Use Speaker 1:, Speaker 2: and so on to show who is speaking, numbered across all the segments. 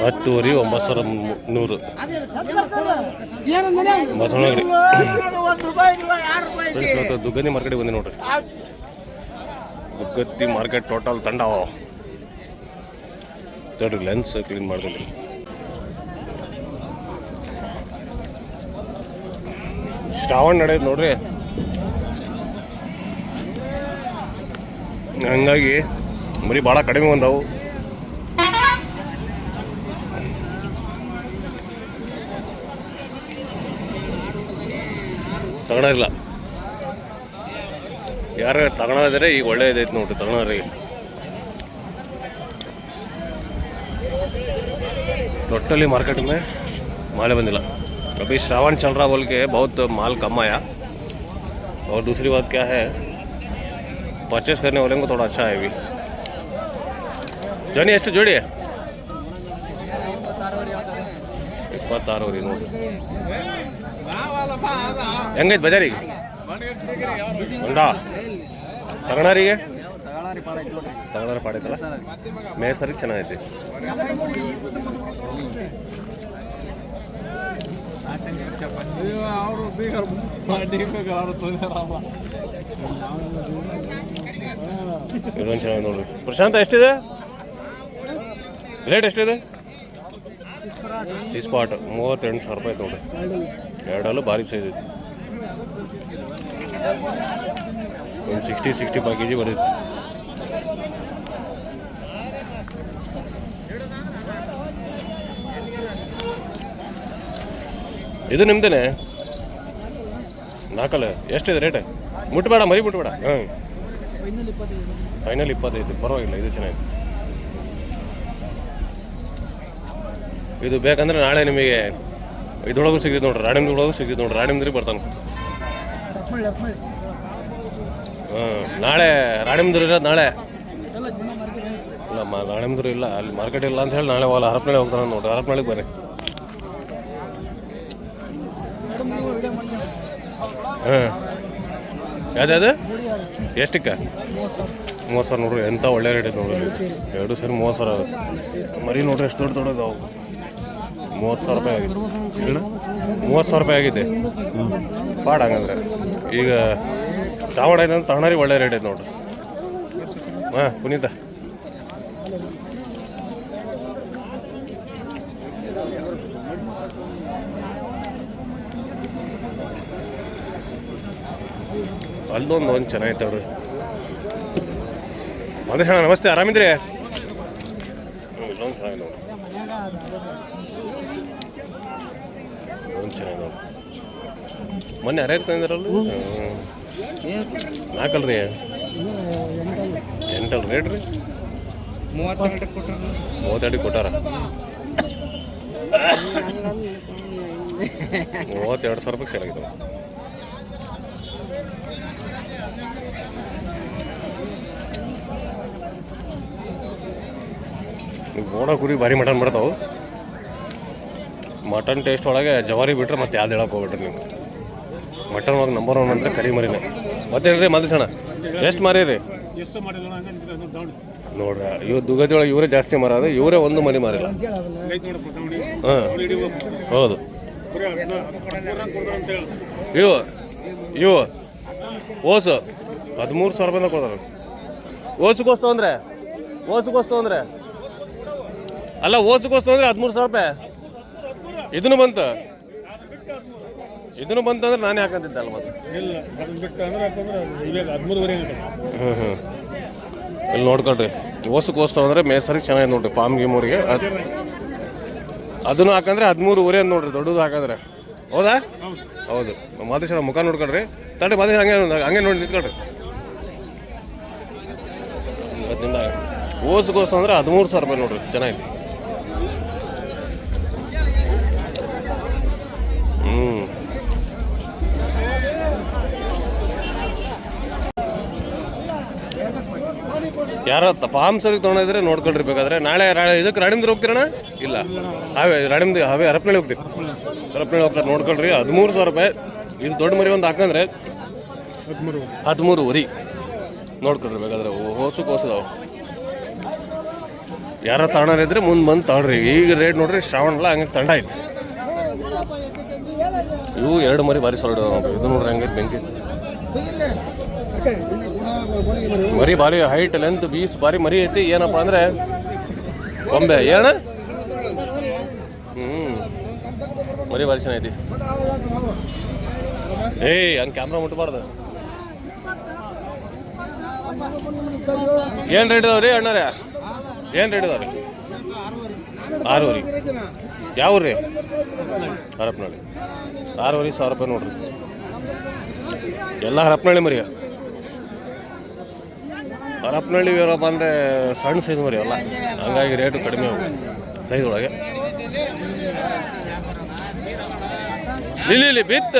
Speaker 1: ಹತ್ತುವರೆ ಒಂಬತ್ತು ಸಾವಿರ ನೂರು ಬಸವನಗುಡಿ ದುಗ್ಗನಿ ಮಾರ್ಕೆಟಿಗೆ ಬಂದೆ ನೋಡ್ರಿ. ದುಗ್ಗತ್ತಿ ಮಾರ್ಕೆಟ್ ಟೋಟಲ್ ತಂಡ. ನೋಡ್ರಿ ಲೆನ್ಸ್ ಕ್ಲೀನ್ ಮಾಡಿದ್ರಿ ಶ್ರಾವಣ ನಡೆಯುತ್ತೆ ನೋಡ್ರಿ. ಹಂಗಾಗಿ ಮರಿ ಭಾಳ ಕಡಿಮೆ ಬಂದವು. ತಗೊಳರಿಲ್ಲ ಯಾರು ತಗೊಳೋದ್ರೆ ಈಗ ಒಳ್ಳೇದೈತೆ ನೋಡ್ರಿ ತಗೊಳೋರಿಗೆ टोटली मार्केट में माल बंदिला अभी श्रावण चल रहा बोल के बहुत माल कम आया और दूसरी बात क्या है परचेस करने वाले को थोड़ा अच्छा है अभी ಜನಿ ಎಷ್ಟು ಜೋಡಿ ಇಪ್ಪತ್ತಾರು ರೀ ನೋಡಿ ಹೆಂಗೈತೆ ಬಜಾರಿಗೆ ಹೊಂಡಾ ತಗೊಳಾರಿಗೆ ತಗೊಳಾರ ಪಾಡೈತಲ್ಲ? ಮೇಸರಿಗೆ ಚೆನ್ನಾಗೈತಿ. ಇದೊಂದು ಚೆನ್ನಾಗಿ ನೋಡ್ರಿ ಪ್ರಶಾಂತ, ಎಷ್ಟಿದೆ? ರೇಟ್ ಎಷ್ಟಿದೆ? ಟಿ ಸ್ಪಾಟ್ ಮೂವತ್ತೆಂಟು ಸಾವಿರ ರೂಪಾಯಿ ನೋಡ್ರಿ ಎರಡಲ್ಲೂ ಭಾರಿ ಸೈಜ್ ಐತಿ. ಒಂದು sixty sixty five K G ಬರುತ್ತೆ. ಇದು ನಿಮ್ದೇನೆ? ನಾಲ್ಕಲ್ಲ? ಎಷ್ಟಿದೆ ರೇಟ್ ಮುಟ್ಬೇಡ, ಮರಿ ಮುಟ್ಬೇಡ. ಹಾಂ ಫೈನಲ್ ಇಪ್ಪತ್ತೈದು, ಪರವಾಗಿಲ್ಲ, ಇದು ಚೆನ್ನಾಗಿದೆ. ಇದು ಬೇಕಂದ್ರೆ ನಾಳೆ ನಿಮಗೆ ಇದೊಳಗೂ ಸಿಗ್ತೈತೆ ನೋಡ್ರಿ ರಾಣಿಮ್ದೊಳಗೂ ನೋಡಿ ನೋಡ್ರಿ ರಾಣಿಮ್ದ್ರಿ ಬರ್ತಾನೆ. ನಾಳೆ ರಾಣಿಮ್ದ್ರ ಇರೋದು ನಾಳೆ. ಇಲ್ಲ, ಮಾ ರಾಣಿಮ್ದ್ರ ಇಲ್ಲ, ಅಲ್ಲಿ ಮಾರ್ಕೆಟ್ ಇಲ್ಲ ಅಂತ ಹೇಳಿ ನಾಳೆ ಹೋಗಲ್ಲ ಹರಪನಳ್ಳಿ ಹೋಗ್ತಾನೆ ನೋಡ್ರಿ ಹರಪನಳ್ಳಿಗೆ ಬರ್ರಿ ಹಾಂ ಯಾವ್ದು ಎಷ್ಟಕ್ಕೆ? ಮೂವತ್ತು ಸಾವಿರ ನೋಡ್ರಿ ಎಂಥ ಒಳ್ಳೆ ರೇಟ್ ಐತೆ ನೋಡ್ರಿ. ಎರಡು ಸೇರಿ ಮೂವತ್ತು ಸಾವಿರ. ಮರಿ ನೋಡ್ರಿ, ಎಷ್ಟು ದೊಡ್ಡ ಅವು. ಮೂವತ್ತು ಸಾವಿರ ರೂಪಾಯಿ ಆಗಿದೆ ಮೂವತ್ತು ಸಾವಿರ ರೂಪಾಯಿ ಆಗಿದೆ ಪಾಡ ಹಂಗಂದ್ರೆ. ಈಗ ಚಾವಣ ಏನಂತ ತಣ್ಣಾರಿ ಒಳ್ಳೆ ರೇಟ್ ಐತೆ ನೋಡ್ರಿ. ಹಾಂ, ಪುನೀತ. ಅಲ್ಲೊಂದು ಒಂದು ಚೆನ್ನಾಗಿತ್ತವ್ರಿ ಅದೇ ಅಣ್ಣ, ನಮಸ್ತೆ ಆರಾಮಿದ್ರಿ ಇಲ್ಲೊಂದು ಚೆನ್ನಾಗಿ ನೋಡಿ ಒಂದು ಚೆನ್ನಾಗಿ ನೋಡಿ ಮೊನ್ನೆ ಯಾರ್ಯಾರು ತಂದಿರಲ್ಲ ನಾಲ್ಕಲ್ರಿ. ಎಂಟಲ್ ರೇಟ್ ರೀ? ಮೂವತ್ತೆರಡು ಕೊಟ್ಟಾರ? ಮೂವತ್ತೆರಡು ಸಾವಿರ ರೂಪಾಯಿ ಸೇಲ್ ಆಗಿದ್ದಾವೆ ಗೋಡ ಕುರಿ ಭಾರಿ ಮಟನ್ ಮಾಡ್ತಾವೆ. ಮಟನ್ ಟೇಸ್ಟ್ ಒಳಗೆ ಜವಾರಿ ಬಿಟ್ರೆ ಮತ್ತೆ ಯಾವ್ದು ಹೇಳಕ್ಕೆ ಹೋಗ್ಬಿಟ್ರಿ ನೀವು. ಮಟನ್ ಒಳಗೆ ನಂಬರ್ ಒನ್ ಅಂದ್ರೆ ಕರಿ ಮರಿನೇ. ಮತ್ತೇನು ರೀ ಮಲ್ಸಣ ಎಷ್ಟು ಮಾರಿ ರೀ ನೋಡ್ರಿ ಇವ್ ದುಗದಿ ಒಳಗೆ ಇವರೇ ಜಾಸ್ತಿ ಮಾರೋದು ಇವರೇ ಒಂದು ಮರಿ ಮಾರಿಲ್ಲ. ಹಾಂ. ಹೌದು. ಇವು ಇವು. ಓಸು. ಹದಿಮೂರು ಸಾವಿರ ರೂಪಾಯಿಂದ ಕೊಡ್ತಾರೆ. ಓಸುಗೋಸ್ತು ಅಂದರೆ? ಓಸುಗೋಸ್ತು ಅಂದ್ರೆ? ಅಲ್ಲ, ಓಸುಗೋಸ್ತು ಅಂದರೆ ಹದಿಮೂರು ಸಾವಿರ ರೂಪಾಯಿ. ಇದನ್ನು ಬಂತ? ಇದನ್ನು ಬಂತಂದ್ರೆ ನಾನೇ ಹಾಕಂತಿದ್ದೆ ಅಲ್ಲ ಮತ್ತೆ
Speaker 2: ಇಲ್ಲ ಅದನ್ನ ಬಿಟ್ಟು ಅಂದ್ರೆ ಯಾಕಂದ್ರೆ ಇವಾಗ ಹದಿಮೂರುವರೆ
Speaker 1: ಹ್ಞೂ ಹ್ಞೂ ಇಲ್ಲಿ ನೋಡ್ಕೊಳ್ರಿ ಓಸಕ್ಕೋಸ್ತು ಅಂದರೆ ಮೇಸರಿಗೆ ಚೆನ್ನಾಗಿದೆ ನೋಡ್ರಿ ಫಾರ್ಮ್ ಗೀಮೂರಿಗೆ ಅದು ಅದನ್ನು ಹಾಕಂದ್ರೆ ಹದಿಮೂರು ಊರೇ ನೋಡ್ರಿ ದೊಡ್ಡದು ಹಾಕಂದ್ರೆ. ಹೌದಾ? ಹೌದು. ಮಾದೇಶ್ವರ ಮುಖ ನೋಡ್ಕೊಳ್ರಿ ತಡ್ರಿ ಮಾದೇಶ ಹಂಗೆ ಹಂಗೆ ನೋಡಿ ನಿಂತ್ಕೊಳ್ರಿ. ಓಸು ಓಸ್ಗೋಸ್ತು ಅಂದ್ರೆ ಹದಿಮೂರು ಸಾವಿರ ರೂಪಾಯಿ ನೋಡ್ರಿ ಚೆನ್ನಾಗಿದೆ. ಹ್ಞೂ ಯಾರ ಫಾರ್ಮ್ ಸರಿಗೆ ತೊಗೊಂಡಿದ್ರೆ ನೋಡ್ಕೊಳ್ರಿ ಬೇಕಾದ್ರೆ. ನಾಳೆ ಇದಕ್ಕೆ ರಾಣಿಂದ್ರ ಹೋಗ್ತೀರಣ್ಣ? ಇಲ್ಲ. ಹಾವೇ ರಾಣಿಂದ ಹಾವೇ ಹರಪನಹಳ್ಳಿ ಹೋಗ್ತೀವಿ. ಹರಪನಹಳ್ಳಿ ಹೋಗ್ತಾರೆ, ನೋಡ್ಕೊಳ್ರಿ. ಹದಿಮೂರು ಸಾವಿರ ರೂಪಾಯಿ. ಇದು ದೊಡ್ಡ ಮರಿ ಒಂದು ಹಾಕಂದ್ರೆ
Speaker 2: ಹದಿಮೂರು
Speaker 1: ಹದಿಮೂರು ಉರಿ. ನೋಡ್ಕೊಳ್ರಿ ಬೇಕಾದ್ರೆ. ಹೊಸು ಕೋಸದವು ಯಾರ ತಗೊಂಡಿದ್ರೆ ಮುಂದೆ ಬಂದು ತಗೊಳ್ರಿ ಈಗ ರೇಟ್ ನೋಡ್ರಿ ಶ್ರಾವಣ ಹಂಗೆ ತಂಡ ಐತಿ. ಇವು ಎರಡು ಮರಿ ಭಾರಿ ಸಾಲಿಡ್ ಇದು ನೋಡ್ರಿ ಹಂಗೆ ಬೆಂಕಿ. ಮರಿ ಭಾರಿ ಹೈಟ್ ಲೆಂತ್ ಬೀಸ್ ಭಾರಿ ಮರಿ ಐತಿ. ಏನಪ್ಪ ಅಂದ್ರೆ ಗೊಂಬೆ. ಏನ? ಹ್ಮ್. ಮರಿ ಭಾರಿ ಚೆನ್ನಾಗೈತಿ ಏಯ್, ಹಂಗೆ ಕ್ಯಾಮ್ರಾ ಮುಟ್ಬಾರ್ದು. ಏನು ರೇಟ್ ಇದಾವ್ರಿ ಅಣ್ಣರೇ ಏನು ರೇಟ್ ಇದಾವ್ರಿ ಆರೂವರೆ. ಯಾವ ರೀ? ಹರಪನಹಳ್ಳಿ. ಆರೂವರೆ ಸಾವಿರ ರೂಪಾಯಿ ನೋಡ್ರಿ. ಎಲ್ಲ ಹರಪನಹಳ್ಳಿ ಮರಿ. ಹರಪನಹಳ್ಳಿ ಏನಪ್ಪ ಅಂದರೆ ಸಣ್ಣ ಸೈಜ್ ಮರಿಯಲ್ಲ ಹಂಗಾಗಿ ರೇಟು ಕಡಿಮೆ ಆಗುತ್ತೆ ಸೈಜ್ ಒಳಗೆ. ಇಲ್ಲಿ ಇಲ್ಲಿ ಬಿತ್ತ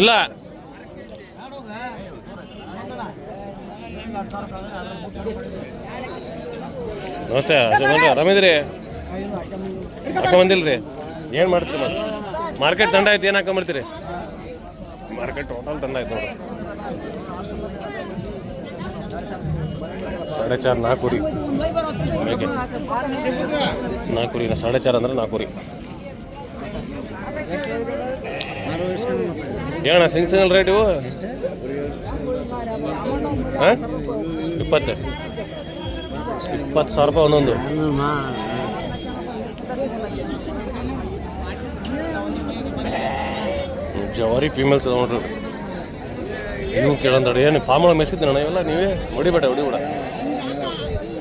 Speaker 1: ಇಲ್ಲ. ನಮಸ್ತೆ ಅಶೋಕ್ ಆರಾಮಿದ್ರಿ ಹಾಕ ಬಂದಿಲ್ರಿ? ಏನು ಮಾಡ್ತೀರಿ ಮತ್ತೆ? ಮಾರ್ಕೆಟ್ ದಂಡ ಆಯ್ತು, ಏನು ಹಾಕೊಂಬರ್ತೀರಿ ಮಾರ್ಕೆಟ್ ಟೋಟಲ್ ದಂಡ ಆಯ್ತು ನೋಡ್ರಿ. ಸಾಡೆ ಚಾರ್ ಮೇಕೆ ನಾಲ್ಕು ರೀ ಸಾಡೆ ಚಾರ್ ಅಂದ್ರೆ ನಾಲ್ಕು ಏನ ಸಿಂಗ್ ಸಿಂಗಲ್ ರೇಟ್ ಇವು? ಹಾಂ? ಇಪ್ಪತ್ತು. ಇಪ್ಪತ್ತು ಸಾವಿರ ರೂಪಾಯಿ ಒಂದೊಂದು. ಜವಾರಿ ಫೀಮೇಲ್ಸ್ ನೋಡ್ರಿ. ನೀವು ಕೇಳಂದ್ರೆ ಏನು ಒಳಗೆ ಅಣ್ಣ ಇವೆಲ್ಲ ನೀವೇ? ಹೊಡಿಬೇಡ ಹೊಡಿಬೇಡ.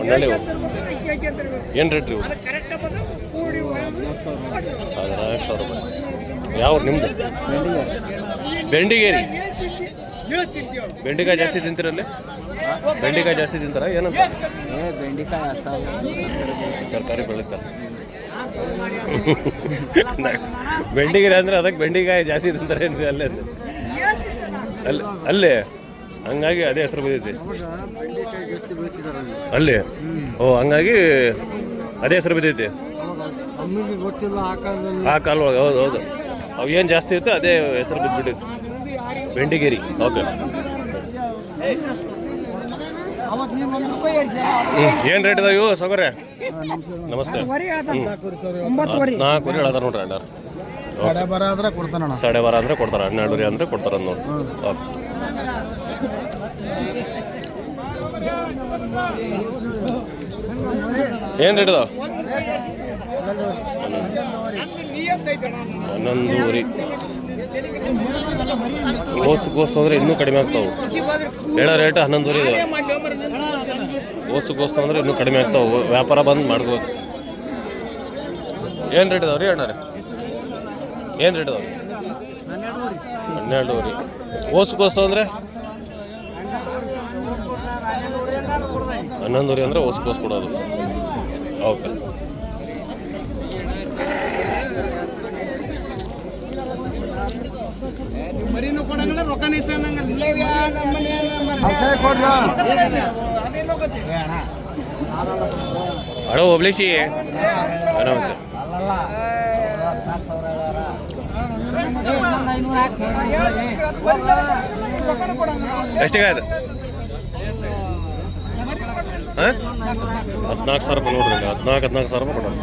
Speaker 1: ಒಳ್ಳೆ ಏನು ರೇಟ್ ರೀ ಹದಿನಾಲ್ಕು ಸಾವಿರ ರೂಪಾಯಿ. ಯಾವ ನಿಮ್ದು? ಬೆಂಡಿಗೇರಿ ಬೆಂಡಿಕಾಯಿ ಜಾಸ್ತಿ ತಿಂತೀರಲ್ಲಿ ಬೆಂಡಿಕಾಯಿ ಜಾಸ್ತಿ ತಿಂತಾರ? ಏನಂತ? ತರಕಾರಿ ಬೆಳೀತಾರೆ. ಬೆಂಡಿಗೇರಿ ಅಂದ್ರೆ ಅದಕ್ಕೆ ಬೆಂಡಿಕಾಯಿ ಜಾಸ್ತಿ ತಿಂತಾರೆ ಏನ್ರಿ ಅಲ್ಲೇ ಅಲ್ಲಿ ಅಲ್ಲೇ? ಹಂಗಾಗಿ ಅದೇ ಹೆಸರು ಬಂದೈತಿ ಅಲ್ಲಿ? ಓ ಹಂಗಾಗಿ ಅದೇ ಹೆಸರು ಬಿದ್ದೈತಿ
Speaker 3: ಆ
Speaker 1: ಕಾಲ ಒಳಗೆ ಹೌದು ಹೌದು. ಅವು ಏನು ಜಾಸ್ತಿ ಇತ್ತು ಅದೇ ಹೆಸರು ಬಿದ್ದುಬಿಟ್ಟಿತ್ತು ಬೆಂಡಿಗೇರಿ ಓಕೆ. ಏನು ರೇಟ್ ಇದಾವೆ ಇವು ಸೌಕರ್ಯ? ನಮಸ್ತೆ. ನಾಲ್ಕು ವರೆ ನೋಡ್ರಿ ಅಣ್ಣಾರ
Speaker 3: ಸಾಡೆ ಬರ
Speaker 1: ಅಂದ್ರೆ ಕೊಡ್ತಾರೆ ಹನ್ನೆರಡು ವರೆ ಅಂದ್ರೆ ಕೊಡ್ತಾರೆ ನೋಡಿ ಓಕೆ. ಏನು ರೇಟ್ ಹನ್ನೊಂದೂರಿ. ಗೋಸ್ ಗೋಸ್ತು ಅಂದ್ರೆ ಇನ್ನೂ ಕಡಿಮೆ ಆಗ್ತಾವೆ. ಹೇಳೋ ರೇಟ್ ಹನ್ನೊಂದೂರಿ ಇದಾವೆ ಗೋಸ್ತು ಗೋಸ್ತು ಅಂದ್ರೆ ಇನ್ನೂ ಕಡಿಮೆ ಆಗ್ತಾವೆ. ವ್ಯಾಪಾರ ಬಂದ್ ಮಾಡ್ಬೋದು. ಏನು ರೇಟ್ ಇದಾವೆ ರೀ ಅಣ್ಣಾರೆ? ಏನು ರೇಟ್ ಇದಾವೆ ಹನ್ನೆರಡುವರೆ ಓಸು ಗೋಸ್ತು ಅಂದರೆ ಹನ್ನೊಂದುವರೆ ಅಂದರೆ ಹೊಸ ಕ್ಲೋಸ್ ಕೊಡೋದು. ಓಕೆ.
Speaker 3: ಮರಿನೂ ಇಸ್ಕೊಂಡಂಗಿಲ್ಲ
Speaker 1: ಹಲೋ ಒಬ್ಲೇಶಿ ಆರಾಮಸೆ ಎಷ್ಟಿಗೆ ಆಯ್ತು ಹಾಂ ಹದಿನಾಲ್ಕು ಸಾವಿರ ರೂಪಾಯಿ ನೋಡ್ರಿ ಹದಿನಾಲ್ಕು ಹದಿನಾಲ್ಕು ಸಾವಿರ ರೂಪಾಯಿ ಕೊಡೋಣ.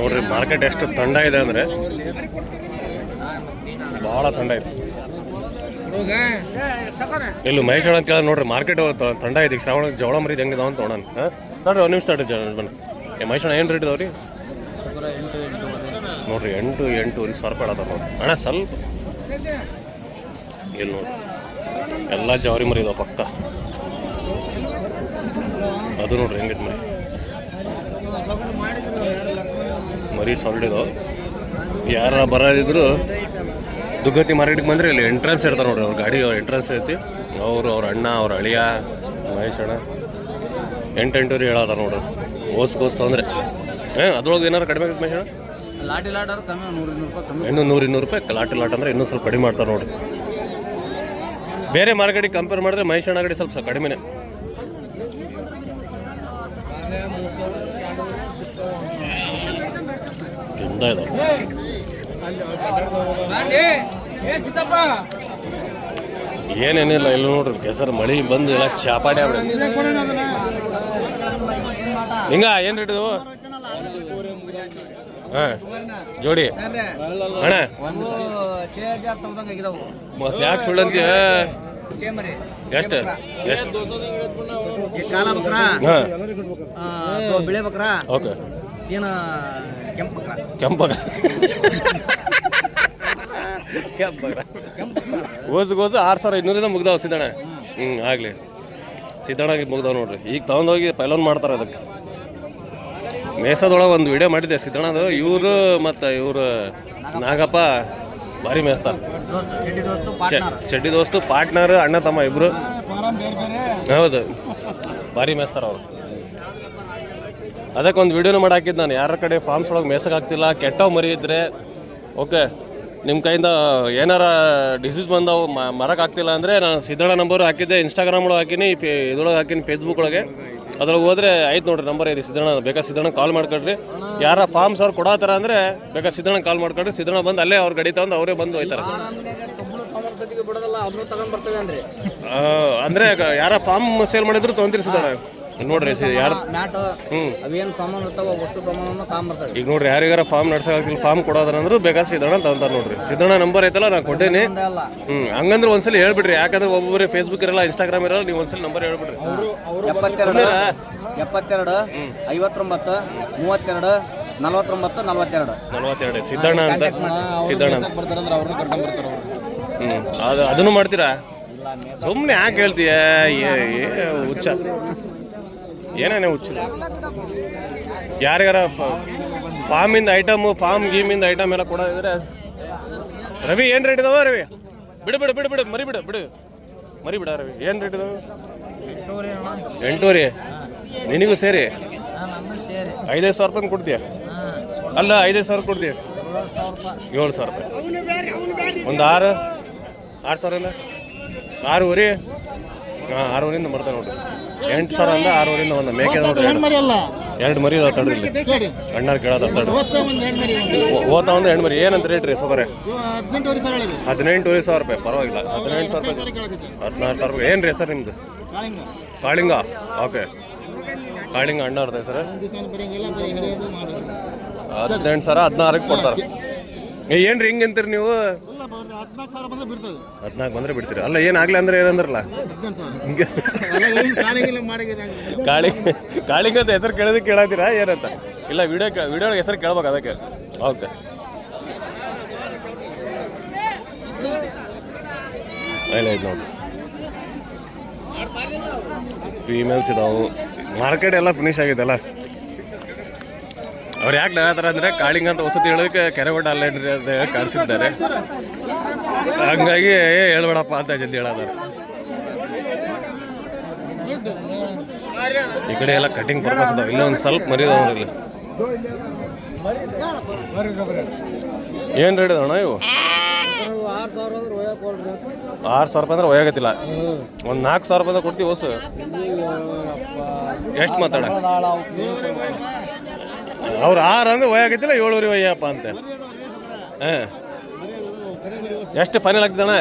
Speaker 1: ನೋಡ್ರಿ, ಮಾರ್ಕೆಟ್ ಎಷ್ಟು ತಂಡ ಇದೆ ಅಂದರೆ ಭಾಳ ತಂಡ ಇದೆ ಇಲ್ಲಿ ಅಣ್ಣ ಅಂತ ಕೇಳಿದ್ರೆ ನೋಡ್ರಿ, ಮಾರ್ಕೆಟ್ ತಂಡ ಇದೆ. ಈಗ ಶ್ರಾವಣ, ಜವಳ ಮರಿ ಹೆಂಗಿದಾವ ಅಂತ ನೋಡೋಣ. ಹಾಂ? ನೋಡ್ರಿ, ಒಂದು ನಿಮಿಷ ತಡ್ರಿ, ಜ, ಬನ್ನಿ. ಮಹೇಶ್ ಏನು ರೇಟ್ ಇದಾವೆ ರೀ ನೋಡ್ರಿ, ಎಂಟು ಎಂಟೂವರೆ ಸಾವಿರ ರೂಪಾಯಿ ಅದಾವ ನೋಡ್ರಿ. ಅಣ್ಣ, ಸ್ವಲ್ಪ. ಇಲ್ಲಿ ನೋಡ್ರಿ. ಎಲ್ಲ ಜವಾರಿ ಮರಿ ಇದಾವೆ ಪಕ್ಕ. ಅದು ನೋಡ್ರಿ ಹೆಂಗೈತೆ ಮರಿ ಮರಿ ಸಾಲಿಡ್ ಇದಾವೆ ಯಾರ ಬರೋದಿದ್ರು ದುಗ್ಗತಿ ಮಾರ್ಕೆಟಿಗೆ ಬಂದರೆ ಇಲ್ಲಿ ಎಂಟ್ರೆನ್ಸ್ ಇರ್ತಾರೆ ನೋಡ್ರಿ ಅವ್ರ ಗಾಡಿ ಅವ್ರ ಎಂಟ್ರೆನ್ಸ್ ಐತಿ. ಅವರು ಅವ್ರ ಅಣ್ಣ ಅವ್ರ ಅಳಿಯ ಮಹೇಶ್ ಅಣ್ಣ ಎಂಟು ಎಂಟೂರಿ ಹೇಳದ ನೋಡ್ರಿ. ಓಸ್ಕೋಸ್ತು ಅಂದರೆ ಹಾಂ ಅದ್ರೊಳಗೆ ಏನಾರು ಕಡಿಮೆ ಆಗುತ್ತೆ ಮಹೇಶ್ ಅಣ್ಣ?
Speaker 3: ಲಾಟಿ ಲಾಟ್ ಕಮ್ಮಿ ನೂರು ಇನ್ನೂರು ರೂಪಾಯಿ ಕಮ್ಮಿ.
Speaker 1: ಇನ್ನೂ ನೂರು ಇನ್ನೂರು ರೂಪಾಯಿ ಲಾಟಿ ಲಾಟ್ ಅಂದ್ರೆ ಇನ್ನೂ ಸ್ವಲ್ಪ ಕಡಿಮೆ ಮಾಡ್ತಾರೆ ನೋಡ್ರಿ. ಬೇರೆ ಮಾರ್ಕೆಟಿಗೆ ಕಂಪೇರ್ ಮಾಡಿದ್ರೆ ಮಹೇಶ್ ಅಣ್ಣ ಗಾಡಿ ಸ್ವಲ್ಪ ಕಡಿಮೆನೆ. ಇದಾವೆ ಏನೇನಿಲ್ಲ ಇಲ್ಲ ನೋಡ್ರಿ ಕೆಸರು ಮಳಿ ಬಂದು ಎಲ್ಲ ಚಾಪಾಡಿ ಆಗ್ಬಿಡ ಹಿಂಗ ಏನ್ ರೇಟ್ ಇದು ಹಾ ಜೋಡಿ. ಅಣ್ಣ. ಯಾಕೆ ಸುಳ್ಳಂತೀಯ? ಎಷ್ಟು?
Speaker 3: ಕಾಲ ಬಕ್ರ?
Speaker 1: ಹಾಂ.
Speaker 3: ಬಿಳೆ ಬಕ್ರ?
Speaker 1: ಓಕೆ.
Speaker 3: ಏನು ಕೆಂಪು ಬಕ್ರ?
Speaker 1: ಕೆಂಪ ಕೆಂಪಗ ಓಸ್ ಗೋಸು ಆರು ಸಾವಿರ ಇನ್ನೂರಿಂದ ಮುಗ್ದಾವ ಸಿದ್ದಣ್ಣ. ಹ್ಞೂ ಆಗಲಿ. ಸಿದ್ದಣ್ಣಗೆ ಮುಗ್ದಾವ ನೋಡ್ರಿ. ಈಗ ತಗೊಂಡೋಗಿ ಪೈಲೋನ್ ಮಾಡ್ತಾರೆ ಅದಕ್ಕೆ. ಮೇಸದೊಳಗೆ ಒಂದು ವಿಡಿಯೋ ಮಾಡಿದ್ದೆ ಸಿದ್ದಣ್ಣದು. ಇವರು ಮತ್ತು ಇವರು ನಾಗಪ್ಪ. ಭಾರಿ ಮೇಸ್ತಾರ.
Speaker 3: ಚಡ್ಡಿ ದೋಸ್ತು ಪಾರ್ಟ್ನರ್
Speaker 1: ಅಣ್ಣ ತಮ್ಮ ಇಬ್ರು. ಹೌದು. ಭಾರಿ ಮೇಸ್ತಾರ ಅವರು. ಅದಕ್ಕೆ ಒಂದು ವಿಡಿಯೋನು ಮಾಡಿ ಹಾಕಿದ್ದು ನಾನು. ಯಾರ ಕಡೆ ಫಾರ್ಮ್ಸ್ ಒಳಗೆ ಮೇಸಕ್ಕೆ ಆಗ್ತಿಲ್ಲ ಕೆಟ್ಟವು ಮರಿ ಇದ್ರೆ ಓಕೆ. ನಿಮ್ಮ ಕೈಯಿಂದ ಏನಾರ ಡಿಸೀಸ್ ಬಂದವು ಮರಕ್ಕೆ ಆಗ್ತಿಲ್ಲ ಅಂದರೆ ನಾನು ಸಿದ್ದಣ್ಣ ನಂಬರ್ ಹಾಕಿದ್ದೆ ಇನ್ಸ್ಟಾಗ್ರಾಮ್ ಒಳಗೆ ಹಾಕಿನಿ ಇದೊಳಗೆ ಇದ್ರೊಳಗೆ ಹಾಕಿನಿ ಫೇಸ್ಬುಕ್ ಒಳಗೆ. ಅದ್ರೊಳಗೆ ಹೋದ್ರೆ ಆಯ್ತು ನೋಡ್ರಿ ನಂಬರ್ ಐದು ಸಿದ್ದಣ್ಣ ಬೇಕಾ ಸಿದ್ದಣ್ಣ ಕಾಲ್ ಮಾಡ್ಕೊಡ್ರಿ. ಯಾರ ಫಾರ್ಮ್ಸ್ ಅವ್ರು ಕೊಡತ್ತಾರ ಅಂದ್ರೆ ಬೇಕಾ ಸಿದ್ದಣ್ಣ ಕಾಲ್ ಮಾಡ್ಕೊಡ್ರಿ ಸಿದ್ದಣ್ಣ ಬಂದು ಅಲ್ಲೇ ಅವ್ರ ಗಡಿ ತಗೊಂಡು ಅವರೇ ಬಂದು ಹೋಯ್ತಾರ.
Speaker 3: ಅಂದ್ರೆ.
Speaker 1: ಯಾರ ಫಾರ್ಮ್ ಸೇಲ್ ಮಾಡಿದ್ರು ತೊಗೊಂತೀರಿ ಸಿದ್ದಣ್ಣ. ನೋಡ್ರಿ ಯಾರು
Speaker 3: ಮ್ಯಾಟ್
Speaker 1: ಹ್ಞೂ
Speaker 3: ಅವೇನು ಸಾಮಾನು ಇರ್ತಾವ ವಸ್ತು ಸಾಮಾನನ್ನು ತಗೊಂಬರ್ತೇವೆ
Speaker 1: ಈಗ ನೋಡ್ರಿ ಯಾರಿಗಾರ ಫಾರ್ಮ್ ನಡ್ಸಕ್ಕಿಲ್ಲ ಫಾರ್ಮ್ ಕೊಡೋದ್ರಂದ್ರು ಅಂದ್ರೆ ಸಿದ್ದಣ್ಣ ಅಂತ ತಗೊಂತಾರ ನೋಡ್ರಿ. ಸಿದ್ದಣ್ಣ ನಂಬರ್ ಐತಲ್ಲ ನಾನು ಕೊಟ್ಟೇನಿ.
Speaker 3: ಅಲ್ಲ.
Speaker 1: ಹ್ಮ್ ಹಂಗಂದ್ರೆ ಒಂದ್ಸಲ ಹೇಳ್ಬಿಡ್ರಿ ಯಾಕಂದ್ರೆ ಒಬ್ಬೊಬ್ಬರೇ ಫೇಸ್ಬುಕ್ ಇರಲ್ಲ ಇನ್ಸ್ಟಾಗ್ರಾಮ್ ಇರಲ್ಲ ನೀವು ಒಂದ್ಸಲ ನಂಬರ್ ಹೇಳ್ಬಿಡ್ರಿ.
Speaker 3: ಎಪ್ಪತ್ತೆರಡು. ಎಪ್ಪತ್ತೆರಡು ಐವತ್ತೊಂಬತ್ತು ಮೂವತ್ತೆರಡು ನಲವತ್ತೊಂಬತ್ತು ನಲವತ್ತೆರಡು.
Speaker 1: ನಲವತ್ತೆರಡು ಸಿದ್ದಣ್ಣ ಅಂತ. ಸಿದ್ದಣ್ಣ ಅಂತ.
Speaker 3: ಬರ್ತಾರಂದ್ರೆ ಅವ್ರನ್ನ ಕರ್ಕೊಂಡ್ ಬರ್ತಾರೆ
Speaker 1: ಹ್ಮ್ ಅದು ಅದನ್ನು ಮಾಡ್ತೀರಾ? ಸುಮ್ಮನೆ ಯಾಕೆ ಹೇಳ್ತೀಯ? ಏ ಏ ಹುಚ್ಚ ಏನೇನೆ ಹುಚ್ಚು ಯಾರಿಗಾರ ಫಾರ್ಮಿಂದ ಐಟಮು, ಫಾರ್ಮ್ ಗೀಮಿಂದ ಐಟಮ್ ಎಲ್ಲ ಕೊಡೋದಿದ್ರೆ ರವಿ, ಏನು ರೇಟ್ ಇದಾವೆ ರವಿ? ಬಿಡು ಬಿಡು ಬಿಡು ಬಿಡು ಮರಿ ಬಿಡು. ಬಿಡು ಮರಿ ಬಿಡ ರವಿ, ಏನು ರೇಟ್ ಇದಾವೆ? ಎಂಟೂವರೆ ನಿನಗೂ ಸೇರಿ? ಐದೈದು ಸಾವಿರ ರೂಪಾಯಿ ಕೊಡ್ತೀಯ? ಅಲ್ಲ, ಐದೈದು ಸಾವಿರ ಕೊಡ್ತೀಯ? ಏಳು ಸಾವಿರ ರೂಪಾಯಿ. ಒಂದು ಆರು ಆರು ಸಾವಿರ ಇಲ್ಲ? ಆರೂವರೆ? ಹಾಂ, ಆರೂವರೆಯಿಂದ ಬರ್ತಾರೆ ನೋಡ್ರಿ ಎಂಟು ಸಾವಿರ ಅಂದ್ರೆ ಆರೂರಿಂದ ಒಂದು. ಮೇಕೆ ನೋಡ್ರಿ ಎರಡು. ಮರಿ ಅದಾವ ತಡ್ರಿ ಇಲ್ಲಿ. ಅಣ್ಣಾರು ಕೇಳೋದ ತಡ್ರಿ. ಓದ್ತಾ ಒಂದು ಹೆಣ್ಣು ಮರಿ ಏನಂತ ರೇಟ್ ರೀ ಸೊಬರೆ?
Speaker 3: ಹದಿನೆಂಟುವರೆ ಸಾವಿರ
Speaker 1: ರೂಪಾಯಿ. ಪರವಾಗಿಲ್ಲ. ಹದಿನೆಂಟು ಸಾವಿರ ರೂಪಾಯಿ. ಹದಿನಾರು ಸಾವಿರ ರೂಪಾಯಿ. ಏನು ರೀ ಸರ್ ನಿಮ್ಮದು
Speaker 3: ಕಾಳಿಂಗ.
Speaker 1: ಓಕೆ. ಕಾಳಿಂಗ ಅಣ್ಣ ಅವ್ರದ್ದು ಸರ್. ಹದಿನೆಂಟು ಸಾವಿರ ಹದಿನಾರಕ್ಕೆ ಕೊಡ್ತಾರೆ. ಏನು ರೀ ಹಿಂಗೆ ಅಂತೀರಿ ನೀವು?
Speaker 3: ಹದಿನಾಲ್ಕು ಬಂದ್ರೆ
Speaker 1: ಬಿಡ್ತೀರಿ? ಅಲ್ಲ ಏನು ಆಗ್ಲಿ ಅಂದ್ರೆ ಏನಂದ್ರಲ್ಲ ಕಾಳಿ ಕಾಳಿಂಗ ಅಂತ ಹೆಸರು ಕೇಳೋದಕ್ಕೆ ಕೇಳತ್ತೀರಾ ಏನಂತ? ಇಲ್ಲ ವಿಡಿಯೋ ವಿಡಿಯೋ ಹೆಸರು ಕೇಳ್ಬೇಕು ಅದಕ್ಕೆ. ಓಕೆ. ಇಲ್ಲ ಇದು ನೋಡಿ. ಫೀಮೇಲ್ಸ್ ಇದಾವು. ಮಾರ್ಕೆಟ್ ಎಲ್ಲ ಫಿನಿಶ್ ಆಗಿದೆಲ್ಲ ಅವ್ರು ಯಾಕೆ ನಗತ್ತಾರ ಅಂದರೆ ಕಾಳಿಂಗ ಅಂತ ವಸತಿ ಹೇಳೋದಕ್ಕೆ ಕೆರೆಗೊಡ್ಡ ಅಲ್ಲೇನ್ರಿ ಅಂತ ಹೇಳಿ ಕಾಣಿಸಿದ್ದಾರೆ. ಹಂಗಾಗಿ ಹೇಳ್ಬೇಡಪ್ಪ ಅಂತ ಜಲ್ದಿ ಹೇಳೋದಾರೆ. ಈ ಕಡೆ ಎಲ್ಲ ಕಟಿಂಗ್ ಪರ್ಪಸ್ ಅದಾವ. ಇಲ್ಲ ಒಂದು ಸ್ವಲ್ಪ ಮರಿದಾವ ಇಲ್ಲಿ. ಏನು ರೇಟ್ ಅಣ್ಣ ಇವು?
Speaker 3: ಆರು ಸಾವಿರ
Speaker 1: ರೂಪಾಯಿ ಅಂದ್ರೆ ಒಯ್ಯಾಗತ್ತಿಲ್ಲ ಒಂದು ನಾಲ್ಕು ಸಾವಿರ ರೂಪಾಯಿ ಕೊಡ್ತೀವಿ ಹೊಸ. ಎಷ್ಟು ಮಾತಾಡ? ಅವ್ರು ಆರು ಅಂದ್ರೆ ಒಯ್ಯಾಗತ್ತಿಲ್ಲ ಏಳುವರೆ ಒಯ್ಯಪ್ಪ ಅಂತ. ಹಾಂ. ಎಷ್ಟು ಫೈನಲ್ ಆಗ್ತದಣ್ಣ?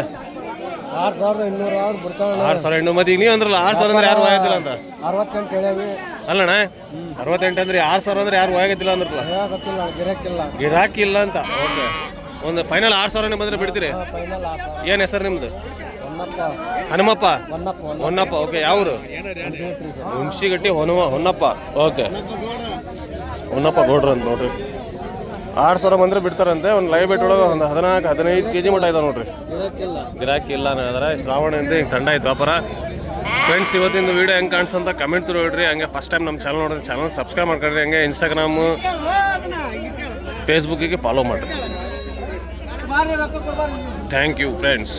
Speaker 3: ಆರು ಸಾವಿರದ ಇನ್ನೂರು ಆರು ಬರ್ತಾವೆ
Speaker 1: ಆರು ಸಾವಿರ ಎಂಟು ಮತ್ತೆ ಈಗ ನೀವು ಅಂದ್ರಲ್ಲ ಆರು ಸಾವಿರ ಅಂದ್ರೆ ಯಾರು ಒಯ್ಯೋದಿಲ್ಲ ಅಂತ?
Speaker 3: ಅರವತ್ತೆಂಟು ಹೇಳೇವಿ
Speaker 1: ಅಲ್ಲಣ್ಣ ಅರವತ್ತೆಂಟು ಅಂದ್ರೆ ಆರು ಸಾವಿರ ಅಂದ್ರೆ ಯಾರು ಒಯ್ಯೋದಿಲ್ಲ ಅಂದ್ರಲ್ಲ?
Speaker 3: ಹೇಳಕತ್ತಿಲ್ಲ
Speaker 1: ಗಿರಾಕಿಲ್ಲ. ಗಿರಾಕಿಲ್ಲ ಅಂತ. ಓಕೆ. ಒಂದು ಫೈನಲ್ ಆರು ಸಾವಿರನೇ ಬಂದ್ರೆ ಬಿಡ್ತೀರಿ?
Speaker 3: ಸಾವಿರ.
Speaker 1: ಏನು ಹೆಸರು ನಿಮ್ಮದು
Speaker 3: ಹೊನ್ನಪ್ಪ.
Speaker 1: ಹನುಮಪ್ಪ?
Speaker 3: ಹೊನ್ನಪ್ಪ
Speaker 1: ಹೊನ್ನಪ್ಪ. ಓಕೆ. ಯಾವರು? ಹುಣಸಿಗಟ್ಟಿ ಹೊನವ ಹೊನ್ನಪ್ಪ. ಓಕೆ. ಹೊನ್ನಪ್ಪ ಗೌಡ್ರು ಅಂತ ನೋಡ್ರಿ. ಆರು ಸಾವಿರ ಮಂದಿರ ಬಿಡ್ತಾರಂತೆ. ಒಂದು ಲೈವ್ ಬೆಟ್ ಒಳಗೆ ಒಂದು ಹದಿನಾಲ್ಕು, ಹದಿನೈದು ಕೆ ಜಿ ಮಟ್ಟ ಇದಾವೆ ನೋಡ್ರಿ. ಗಿರಾಕಿ ಇಲ್ಲ ಅನ್ನೋದಾರ ಶ್ರಾವಣದಿಂದ ಹಿಂಗೆ ತಂಡ ಆಯ್ತು ವ್ಯಾಪಾರ. ಫ್ರೆಂಡ್ಸ್ ಇವತ್ತಿನ ವೀಡಿಯೋ ಹೆಂಗೆ ಕಾಣಿಸಂತ ಕಮೆಂಟ್ ನೋಡ್ರಿ ಹಂಗೆ ಫಸ್ಟ್ ಟೈಮ್ ನಮ್ಮ ಚಾನಲ್ ನೋಡಿದ್ರೆ ಚಾನಲ್ ಸಬ್ಸ್ಕ್ರೈಬ್ ಮಾಡ್ಕೊಳ್ರಿ. ಹಂಗೆ ಇನ್ಸ್ಟಾಗ್ರಾಮು ಫೇಸ್ಬುಕ್ಕಿಗೆ ಫಾಲೋ ಮಾಡಿರಿ. Thank you friends